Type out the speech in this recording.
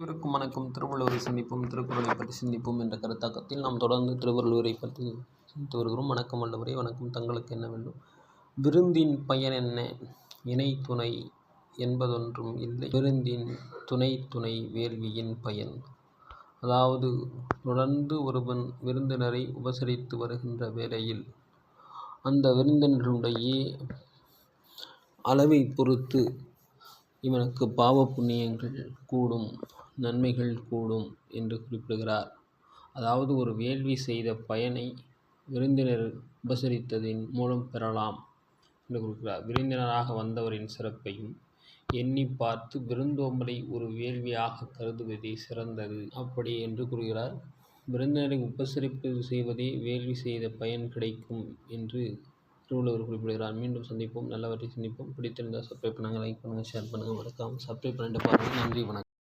அனைவருக்கும் வணக்கம். திருவள்ளுவரை சிந்திப்போம் திருக்குறளை பற்றி சிந்திப்போம் என்ற கருத்தாக்கத்தில் நாம் தொடர்ந்து திருவள்ளுவரை பற்றி சிந்தித்து வருகிறோம். வணக்கம் வல்லவரே வணக்கம். தங்களுக்கு என்ன வேண்டும்? விருந்தின் பயன் என்ன? இணை துணை என்பதொன்றும் இல்லை. விருந்தின் துணை துணை வேள்வியின் பயன் அதாவது தொடர்ந்து ஒருவன் விருந்தினரை உபசரித்து வருகின்ற வேளையில் அந்த விருந்தினருடைய அளவை பொறுத்து இவனுக்கு பாவ புண்ணியங்கள் கூடும். நன்மைகள் கூடும் என்று குறிப்பிடுகிறார். அதாவது ஒரு வேள்வி செய்த பயனை விருந்தினர் உபசரித்ததின் மூலம் பெறலாம் என்று குறிப்பிடுகிறார். விருந்தினராக வந்தவரின் சிறப்பையும் எண்ணி பார்த்து விருந்தோம்பலை ஒரு வேள்வியாக கருதுவதே சிறந்தது. அப்படி என்று கூறுகிறார். விருந்தினரை உபசரிப்பு செய்வதே வேள்வி செய்த பயன் கிடைக்கும் என்று திருவள்ளுவர் குறிப்பிடுகிறார். மீண்டும் சந்திப்போம். நல்லவற்றை சந்திப்போம். பிடித்திருந்தால் சப்ஸ்கிரைப் பண்ணுங்கள் லைக் பண்ணுங்கள் ஷேர் பண்ணுங்கள் மறக்காமல் சப்ஸ்கிரைப் பண்ணிட்டு பாருங்கள் நன்றி வணக்கம்.